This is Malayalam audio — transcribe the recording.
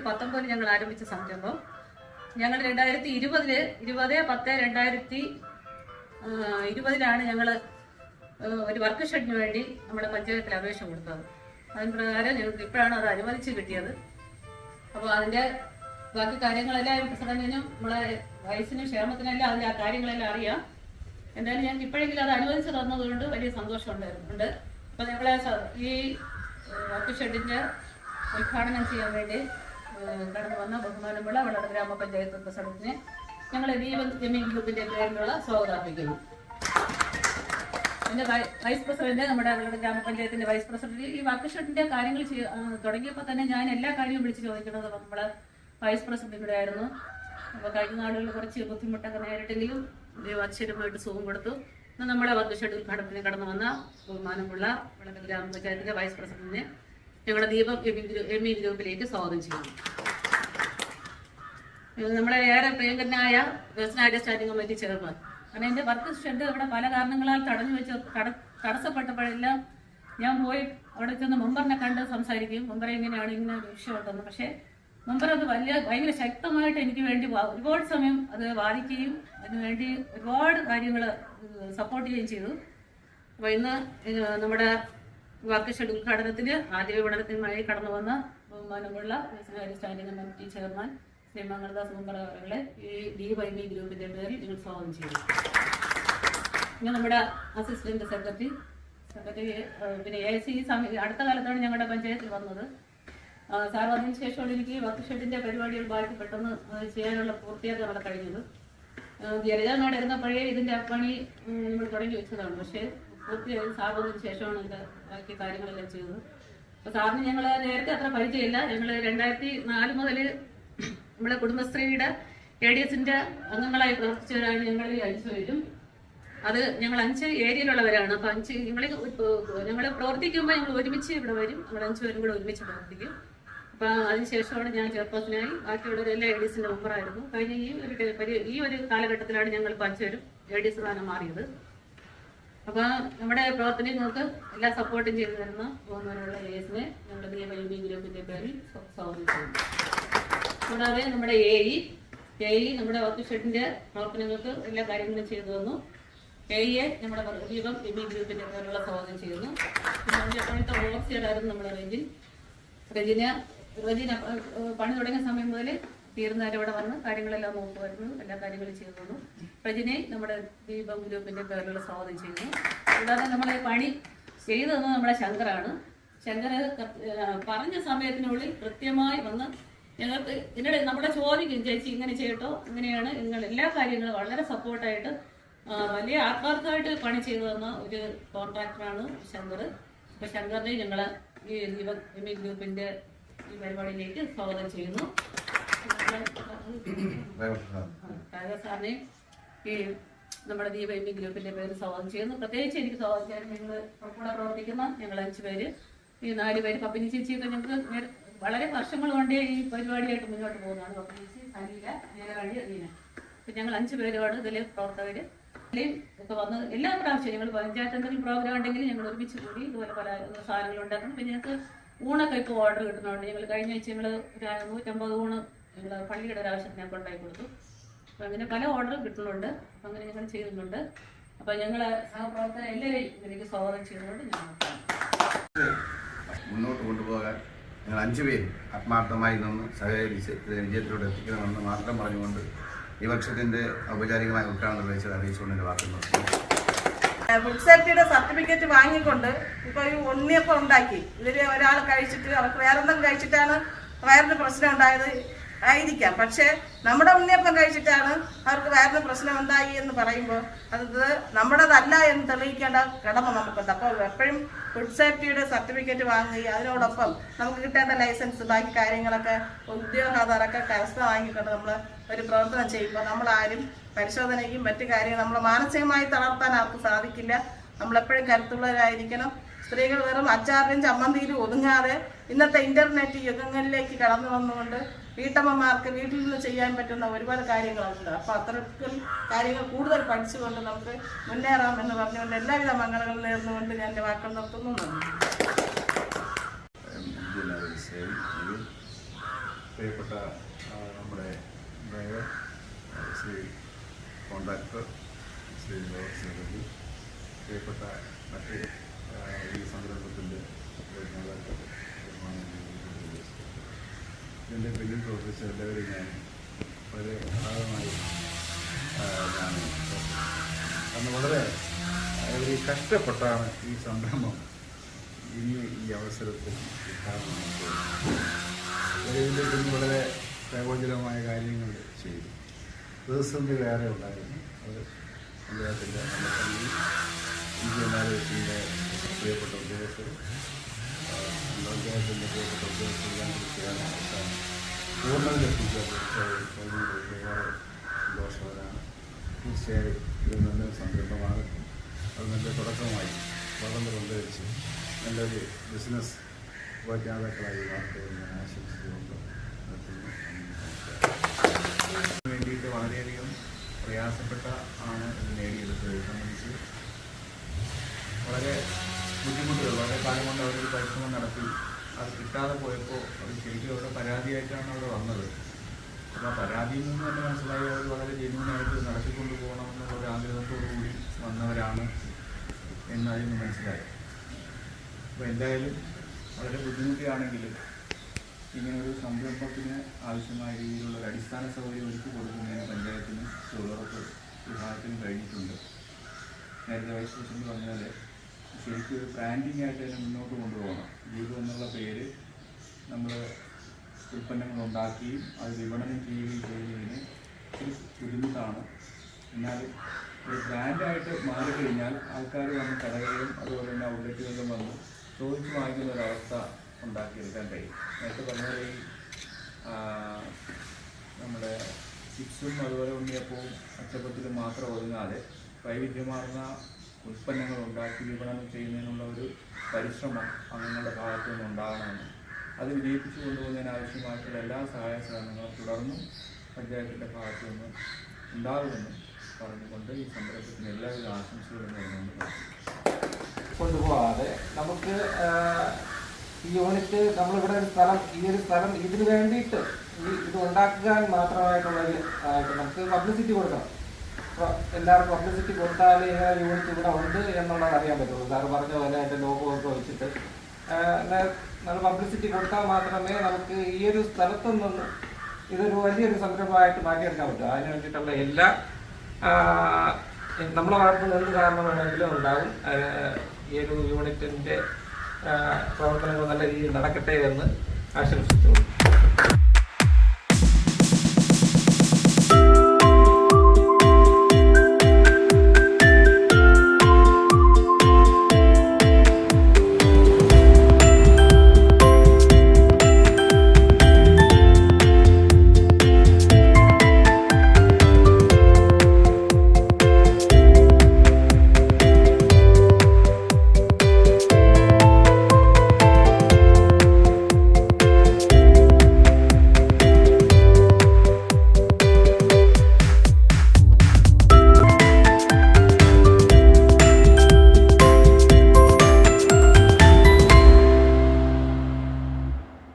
രണ്ടായിരത്തി പത്തൊമ്പതിൽ ഞങ്ങൾ ആരംഭിച്ച സംരംഭം. ഞങ്ങൾ രണ്ടായിരത്തി ഇരുപതിൽ ഇരുപത് പത്ത് രണ്ടായിരത്തി ഇരുപതിലാണ് ഞങ്ങൾ ഒരു വർക്ക് ഷെഡിന് വേണ്ടി നമ്മുടെ പഞ്ചായത്തിൽ അപേക്ഷ കൊടുത്തത്. അതിന് പ്രകാരം ഞങ്ങൾക്ക് ഇപ്പോഴാണ് അത് അനുവദിച്ച് കിട്ടിയത്. അപ്പോൾ അതിന്റെ ബാക്കി കാര്യങ്ങളെല്ലാം പ്രസിഡന്റിനും നമ്മളെ വയസ്സിനും ക്ഷേമത്തിനെല്ലാം അതിന്റെ ആ കാര്യങ്ങളെല്ലാം അറിയാം. എന്തായാലും ഞങ്ങൾക്ക് ഇപ്പോഴെങ്കിലും അത് അനുവദിച്ച് തന്നതുകൊണ്ട് വലിയ സന്തോഷം അപ്പോൾ ഞങ്ങളെ ഈ വർക്ക് ഷെഡിന്റെ ഉദ്ഘാടനം ചെയ്യാൻ വേണ്ടി കടന്നു വന്ന ബഹുമാനമുള്ള വളരെ ഗ്രാമപഞ്ചായത്ത് പ്രസിഡന്റിനെ ഞങ്ങളെ ദീപ ജമീൻ ഗ്രൂപ്പിന്റെ പേരിലുള്ള സ്വാഗതം അർപ്പിക്കുന്നു. പിന്നെ വൈസ് പ്രസിഡന്റ് നമ്മുടെ അവരുടെ ഗ്രാമപഞ്ചായത്തിന്റെ വൈസ് പ്രസിഡന്റ് ഈ വർക്ക്ഷോപ്പിന്റെ കാര്യങ്ങൾ തുടങ്ങിയപ്പോൾ തന്നെ ഞാൻ എല്ലാ കാര്യവും വിളിച്ച് ചോദിക്കുന്നത് നമ്മളെ വൈസ് പ്രസിഡന്റിന്റെ ആയിരുന്നു. അപ്പോൾ കഴിഞ്ഞ നാളുകൾ കുറച്ച് ബുദ്ധിമുട്ടൊക്കെ നേരിട്ടെങ്കിലും അക്ഷരമായിട്ട് സുഖം കൊടുത്തു. നമ്മളെ വർക്ക് ഷെഡ് ഉദ്ഘാടനത്തിന് കടന്നു വന്ന ബഹുമാനമുള്ള വളരെ ഗ്രാമപഞ്ചായത്തിന്റെ വൈസ് പ്രസിഡന്റിനെ ഞങ്ങളുടെ ദീപം എം ഇ ഗ്രൂപ്പിലേക്ക് സ്വാഗതം ചെയ്യുന്നു. നമ്മളെ ഏറെ പ്രിയങ്കരനായ പേഴ്സണാലിറ്റി സ്റ്റാൻഡിംഗ് കമ്മിറ്റി ചെയർമാൻ. കാരണം എന്റെ വർക്ക് ഷെഡ് അവിടെ പല കാരണങ്ങളാൽ തടഞ്ഞു വെച്ച് തട- തടസ്സപ്പെട്ടപ്പോഴെല്ലാം ഞാൻ പോയി അവിടെ ചെന്ന് മുമ്പറിനെ കണ്ട് സംസാരിക്കും. മുമ്പറെ ഇങ്ങനെയാണ് ഇങ്ങനെ വിഷയമുണ്ടെന്ന് പക്ഷേ മുമ്പർ അത് വലിയ ഭയങ്കര ശക്തമായിട്ട് എനിക്ക് വേണ്ടി ഒരുപാട് സമയം അത് വാദിക്കുകയും അതിനുവേണ്ടി ഒരുപാട് കാര്യങ്ങൾ സപ്പോർട്ട് ചെയ്യുകയും ചെയ്തു. അപ്പോൾ ഇന്ന് നമ്മുടെ വർക്ക് ഉദ്ഘാടനത്തിന് ആദ്യ വിപണനത്തിനുമായി കടന്നു വന്ന ബഹുമാനമുള്ള standing committee chairman Shri Mangaladas മുമ്പറ ഈ ഡി വൈ ബി ഗ്രൂപ്പിന്റെ പേരിൽ നിങ്ങൾ സ്വാഗതം ചെയ്യുന്നു. പിന്നെ നമ്മുടെ അസിസ്റ്റന്റ് സെക്രട്ടറി സെക്രട്ടറി പിന്നെ എ സി അടുത്ത കാലത്താണ് ഞങ്ങളുടെ പഞ്ചായത്തിൽ വന്നത്. സാർ വന്നതിന് ശേഷമാണ് എനിക്ക് വർക്ക് പരിപാടികൾ ബാക്കി പെട്ടെന്ന് ചെയ്യാനുള്ള പൂർത്തിയാക്കാൻ അവിടെ കഴിഞ്ഞത്. നാടായിരുന്ന പഴയ ഇതിന്റെ പണി നമ്മൾ തുടങ്ങി വെച്ചതാണ്. പക്ഷേ പൂർത്തിയായത് സാർ വന്നതിന് ശേഷമാണ് ബാക്കി കാര്യങ്ങളെല്ലാം ചെയ്തത്. അപ്പൊ സാറിന് ഞങ്ങൾ നേരത്തെ അത്ര പരിചയമില്ല. ഞങ്ങൾ രണ്ടായിരത്തി നാല് മുതൽ നമ്മളെ കുടുംബശ്രീയുടെ എ ഡി എസിന്റെ അംഗങ്ങളായി പ്രവർത്തിച്ചവരാണ് ഞങ്ങൾ ഈ അഞ്ച് പേരും അത് ഞങ്ങൾ അഞ്ച് ഏരിയയിലുള്ളവരാണ്. അപ്പൊ അഞ്ച് ഞങ്ങൾ ഞങ്ങൾ പ്രവർത്തിക്കുമ്പോൾ ഞങ്ങൾ ഒരുമിച്ച് ഇവിടെ വരും. നമ്മൾ അഞ്ചു പേരും കൂടെ ഒരുമിച്ച് പ്രവർത്തിക്കും. അപ്പൊ അതിനുശേഷമാണ് ഞാൻ ചെയർപേഴ്സണായി ബാക്കിയുള്ളവരെല്ലാം എ ഡി എസിന്റെ മെമ്പറായിരുന്നു. കഴിഞ്ഞ ഈ ഒരു ഈ ഒരു കാലഘട്ടത്തിലാണ് ഞങ്ങൾ ഇപ്പൊ അഞ്ചുപേരും എ ഡി എസ് സ്ഥാനം മാറിയത്. അപ്പൊ നമ്മുടെ പ്രവർത്തനം നിങ്ങൾക്ക് എല്ലാ സപ്പോർട്ടും ചെയ്തു തരുന്ന എ എസിനെ ഞങ്ങളുടെ നിയമ ഗ്രൂപ്പിന്റെ പേരിൽ സ്വ- സ്വാഗതം ചെയ്യുന്നു. കൂടാതെ നമ്മുടെ എ ഇ എ ഇ നമ്മുടെ വർക്ക് ഷെഡിന്റെ പ്രവർത്തനങ്ങൾക്ക് എല്ലാ കാര്യങ്ങളും ചെയ്തു തന്നു. എ ഇയെ നമ്മുടെ ദീപം എം ഇ ഗ്രൂപ്പിന്റെ പേരുള്ള സ്വാഗതം ചെയ്യുന്നു. നമ്മുടെ ഇപ്പോഴത്തെ ഓവർസിയറായിരുന്നു നമ്മുടെ റെജിൻ. റെജിന റെജിന പണി തുടങ്ങിയ സമയം മുതൽ തീർന്നവരെ ഇവിടെ വന്ന് കാര്യങ്ങളെല്ലാം നോക്കുമായിരുന്നു എല്ലാ കാര്യങ്ങളും ചെയ്തു തന്നു പ്രജിനെ നമ്മുടെ ദീപം ഗ്രൂപ്പിന്റെ പേരിലുള്ള സ്വാഗതം ചെയ്യുന്നു. കൂടാതെ നമ്മളെ പണി ചെയ്തു തന്നത് നമ്മുടെ ശങ്കറാണ്. ശങ്കർ പറഞ്ഞ സമയത്തിനുള്ളിൽ കൃത്യമായി വന്ന് ഞങ്ങൾക്ക് ഇതിനിടെ നമ്മുടെ ചോദിക്കും ചേച്ചി ഇങ്ങനെ ചെയ്യട്ടോ? ഇങ്ങനെയാണ് നിങ്ങൾ എല്ലാ കാര്യങ്ങളും വളരെ സപ്പോർട്ടായിട്ട് വലിയ ആത്മാർത്ഥമായിട്ട് പണി ചെയ്തു തന്ന ഒരു കോൺട്രാക്ടറാണ് ശങ്കർ അപ്പൊ ശങ്കറിനെ ഞങ്ങൾ ഈ ദീപ ഗ്രൂപ്പിന്റെ ഈ പരിപാടിയിലേക്ക് സ്വാഗതം ചെയ്യുന്നു. രാജ സാറിനെ ഈ നമ്മുടെ ദീപ എം ഇ ഗ്രൂപ്പിന്റെ പേര് സ്വാഗതം ചെയ്യുന്നു. പ്രത്യേകിച്ച് എനിക്ക് സ്വാഗതം ചെയ്യാൻ നിങ്ങൾ കൂടെ പ്രവർത്തിക്കുന്ന ഞങ്ങൾ അഞ്ച് പേര്. ഈ നാല് പേര് പപ്പിനി ചേച്ചിയൊക്കെ ഞങ്ങൾക്ക് വളരെ വർഷങ്ങൾ കൊണ്ട് ഈ പരിപാടിയായിട്ട് മുന്നോട്ട് പോകുന്നതാണ് പപ്പിനി ചേച്ചി സലീല നേരവഴി അലീന. അപ്പൊ ഞങ്ങൾ അഞ്ച് പേരുമാണ് ഇതിലെ പ്രവർത്തകര്. ഇതിലെയും ഒക്കെ വന്ന് എല്ലാ പ്രാവശ്യവും ഞങ്ങൾ പഞ്ചായത്ത് എന്തെങ്കിലും പ്രോഗ്രാം ഉണ്ടെങ്കിൽ ഞങ്ങൾ ഒരുമിച്ച് കൂടി ഇതുപോലെ പല സാധനങ്ങൾ ഉണ്ടാക്കണം പിന്നെ ഞങ്ങൾക്ക് ഊണൊക്കെ ഇപ്പോൾ ഓർഡർ കിട്ടുന്നുണ്ട്. ഞങ്ങൾ കഴിഞ്ഞ ആഴ്ച ഞങ്ങൾ നൂറ്റമ്പത് ഊണ് ഞങ്ങൾ പള്ളിയുടെ ഒരു ആവശ്യത്തിന് ഞാൻ ഉണ്ടാക്കി കൊടുത്തു. അപ്പം അങ്ങനെ പല ഓർഡറും കിട്ടുന്നുണ്ട്. അപ്പം അങ്ങനെ ഞങ്ങൾ ചെയ്യുന്നുണ്ട്. അപ്പം ഞങ്ങൾ സഹപ്രവർത്തകർ എല്ലാവരെയും ഇതിലേക്ക് സ്വാഗതം ചെയ്യുന്നുണ്ട്. മുന്നോട്ട് കൊണ്ടുപോകാൻ ഞങ്ങൾ അഞ്ചു പേര് ആത്മാർത്ഥമായി നിന്ന് സഹകരിച്ച് ഇത് വിജയത്തിലൂടെ എത്തിക്കണമെന്ന് മാത്രം പറഞ്ഞുകൊണ്ട് ഈ വർഷത്തിന്റെ ഔപചാരികമായ ഉദ്ഘാടനം നിർവഹിച്ചത് അറിയിച്ചുകൊണ്ട് എന്റെ വാക്കുകൾ. ഫുഡ് സേഫ്റ്റിയുടെ സർട്ടിഫിക്കറ്റ് വാങ്ങിക്കൊണ്ട് ഇപ്പോൾ ഒരു ഉണ്ണിയപ്പം ഉണ്ടാക്കി. ഇതിൽ ഒരാൾ കഴിച്ചിട്ട് അവർക്ക് വേറെ എന്തെങ്കിലും കഴിച്ചിട്ടാണ് വയറിന് പ്രശ്നം ഉണ്ടായത്. ആയിരിക്കാം. പക്ഷേ നമ്മുടെ ഉണ്ണിയപ്പം കഴിച്ചിട്ടാണ് അവർക്ക് വേറെ പ്രശ്നം എന്തായി എന്ന് പറയുമ്പോൾ അത് നമ്മുടേതല്ല എന്ന് തെളിയിക്കേണ്ട കടമ നമുക്കുണ്ട്. അപ്പോൾ എപ്പോഴും ഫുഡ് സേഫ്റ്റിയുടെ സർട്ടിഫിക്കറ്റ് വാങ്ങുകയും അതിനോടൊപ്പം നമുക്ക് കിട്ടേണ്ട ലൈസൻസ് ബാക്കി കാര്യങ്ങളൊക്കെ ഉദ്യോഗാധാറൊക്കെ കരസ്ഥമാക്കിക്കൊണ്ട് നമ്മൾ ഒരു പ്രവർത്തനം ചെയ്യുമ്പോൾ നമ്മളാരും പരിശോധനയ്ക്കും മറ്റു കാര്യങ്ങളും നമ്മൾ മാനസികമായി തളർത്താൻ ആർക്കും സാധിക്കില്ല. നമ്മളെപ്പോഴും കരുത്തുള്ളവരായിരിക്കണം. സ്ത്രീകൾ വെറും അച്ചാറിലും ചമ്മന്തിയിലും ഒതുങ്ങാതെ ഇന്നത്തെ ഇന്റർനെറ്റ് യുഗങ്ങളിലേക്ക് കടന്നു വന്നുകൊണ്ട് വീട്ടമ്മമാർക്ക് വീട്ടിൽ നിന്ന് ചെയ്യാൻ പറ്റുന്ന ഒരുപാട് കാര്യങ്ങളുണ്ട്. അപ്പോൾ അത്രക്കും കാര്യങ്ങൾ കൂടുതൽ പഠിച്ചുകൊണ്ട് നമുക്ക് മുന്നേറാം എന്ന് പറഞ്ഞുകൊണ്ട് എല്ലാവിധ മംഗളങ്ങളും നേർന്നുകൊണ്ട് ഞാൻ എന്റെ വാക്കുകൾ നിർത്തുന്നു. പ്രിയപ്പെട്ട മറ്റ് ഈ സംരംഭത്തിന്റെ നേതാക്കൾ ഇതിന്റെ പിന്നിൽ പ്രവർത്തിച്ച എല്ലാവരും ഞാൻ വളരെ ഭാഗമായി ഞാൻ കാരണം വളരെ ഒരു കഷ്ടപ്പെട്ടാണ് ഈ സംരംഭം ഇനി ഈ അവസരത്തിൽ. ഇതിന്റെ പിന്നിൽ വളരെ പ്രയോജനമായ കാര്യങ്ങൾ ചെയ്തു. പ്രതിസന്ധി വേറെ ഉണ്ടായിരുന്നു. അത് അദ്ദേഹത്തിന്റെ പള്ളി ഇന്ത്യൻ ആരോഗ്യത്തിന്റെ പ്രിയപ്പെട്ട ഉദ്യോഗസ്ഥരും അവസാനം പൂർണതയിലെത്തിച്ചത് ഏറെ സന്തോഷകരമാണ് തീർച്ചയായും ഇത് നല്ലൊരു സംരംഭമാണ് അത് നല്ല തുടക്കമായി വളർന്ന് കൊണ്ടുവച്ച് നല്ലൊരു ബിസിനസ് ഉപജ്ഞാതാക്കളായി മാറുകയും ഞാൻ ആശംസിച്ചുകൊണ്ട് വേണ്ടിയിട്ട് വളരെയധികം പ്രയാസപ്പെട്ട ആണ് ഇത് നേടിയെടുത്തത് സംബന്ധിച്ച് വളരെ ബുദ്ധിമുട്ടുകൾ വളരെ കാലം കൊണ്ട് അവരൊരു പരിശ്രമം നടത്തി. അത് കിട്ടാതെ പോയപ്പോൾ അവർ ശരിക്കും അവരുടെ പരാതിയായിട്ടാണ് അവിടെ വന്നത്. അപ്പോൾ ആ പരാതിയിൽ നിന്ന് തന്നെ മനസ്സിലായി അവർ വളരെ ജെന്യൂനായിട്ട് നടത്തിക്കൊണ്ട് പോകണമെന്നുള്ള ഒരു ആഗ്രഹത്തോടു കൂടി വന്നവരാണ് എന്നതിൽ നിന്ന് മനസ്സിലായി അപ്പോൾ എന്തായാലും വളരെ ബുദ്ധിമുട്ടിയാണെങ്കിലും ഇങ്ങനൊരു സംരംഭത്തിന് ആവശ്യമായ രീതിയിലുള്ള ഒരു അടിസ്ഥാന സൗകര്യം ഒരുക്കി കൊടുക്കുന്നതിന് പഞ്ചായത്തിനും തൊഴിലുറപ്പ് വിഭാഗത്തിനും കഴിഞ്ഞിട്ടുണ്ട്. നേരത്തെ വൈസ് പ്രസിഡന്റ് പറഞ്ഞാൽ ശരിക്കും ഒരു ബ്രാൻഡിങ് ആയിട്ട് അതിനെ മുന്നോട്ട് കൊണ്ടുപോകണം. ജീവിതം എന്നുള്ള പേര് നമ്മൾ ഉൽപ്പന്നങ്ങൾ ഉണ്ടാക്കുകയും അത് വിപണനം ചെയ്യുകയും ചെയ്യുന്നതിന് ഒരു ബുദ്ധിമുട്ടാണ്. എന്നാൽ ഒരു ബ്രാൻഡായിട്ട് മാറിക്കഴിഞ്ഞാൽ ആൾക്കാർ വന്ന് കടകളിലും അതുപോലെ തന്നെ ഔട്ട്ലെറ്റുകളിലും വന്ന് ചോദിച്ച് വാങ്ങിക്കുന്ന ഒരവസ്ഥ ഉണ്ടാക്കിയെടുക്കാൻ കഴിയും. നേരത്തെ പറഞ്ഞ ഈ നമ്മുടെ ചിപ്സും അതുപോലെ ഉണ്ണിയപ്പവും അച്ചപ്പത്തിലും മാത്രം ഒതുങ്ങാതെ വൈവിധ്യമാർന്ന ഉൽപ്പന്നങ്ങൾ ഉണ്ടാക്കി വിപണനം ചെയ്യുന്നതിനുള്ള ഒരു പരിശ്രമം അംഗങ്ങളുടെ ഭാഗത്തു നിന്ന് ഉണ്ടാകണമെന്ന് അത് വിജയിപ്പിച്ചു കൊണ്ടുപോകുന്നതിന് ആവശ്യമായിട്ടുള്ള എല്ലാ സഹായ സഹകരണങ്ങളും തുടർന്നും പഞ്ചായത്തിന്റെ ഭാഗത്തു നിന്ന് ഉണ്ടാകുമെന്ന് പറഞ്ഞുകൊണ്ട് ഈ സംരംഭത്തിന് എല്ലാവിധ ആശംസകളും നൽകുന്നുണ്ട്. കൊണ്ടുപോകാതെ നമുക്ക് ഈ യൂണിറ്റ് നമ്മളിവിടെ ഒരു സ്ഥലം ഈ ഒരു സ്ഥലം ഇതിന് വേണ്ടിയിട്ട് ഈ ഇത് ഉണ്ടാക്കാൻ മാത്രമായിട്ടുള്ള ആയിട്ട് നമുക്ക് പബ്ലിസിറ്റി കൊടുക്കണം എല്ലാവർക്കും പബ്ലിസിറ്റി കൊടുത്താലേ ഇങ്ങനെ യൂണിറ്റ് ഇവിടെ ഉണ്ട് എന്നുള്ളത് അറിയാൻ പറ്റുള്ളൂ. സാറ് പറഞ്ഞ പോലെ അതിന്റെ ലോഗോ ഒക്കെ വെച്ചിട്ട്. നല്ല പബ്ലിസിറ്റി കൊടുത്താൽ മാത്രമേ നമുക്ക് ഈ ഒരു സ്ഥലത്തു നിന്ന് ഇതൊരു വലിയൊരു സംരംഭമായിട്ട് മാറ്റിയെടുക്കാൻ പറ്റും. അതിന് വേണ്ടിയിട്ടുള്ള എല്ലാ നമ്മളെ നിന്ന് എന്ത് കാരണം വേണമെങ്കിലും ഉണ്ടാകും ഈ ഒരു യൂണിറ്റിന്റെ പ്രവർത്തനങ്ങൾ നല്ല രീതിയിൽ നടക്കട്ടെ എന്ന് ആശംസിച്ചുകൊള്ളു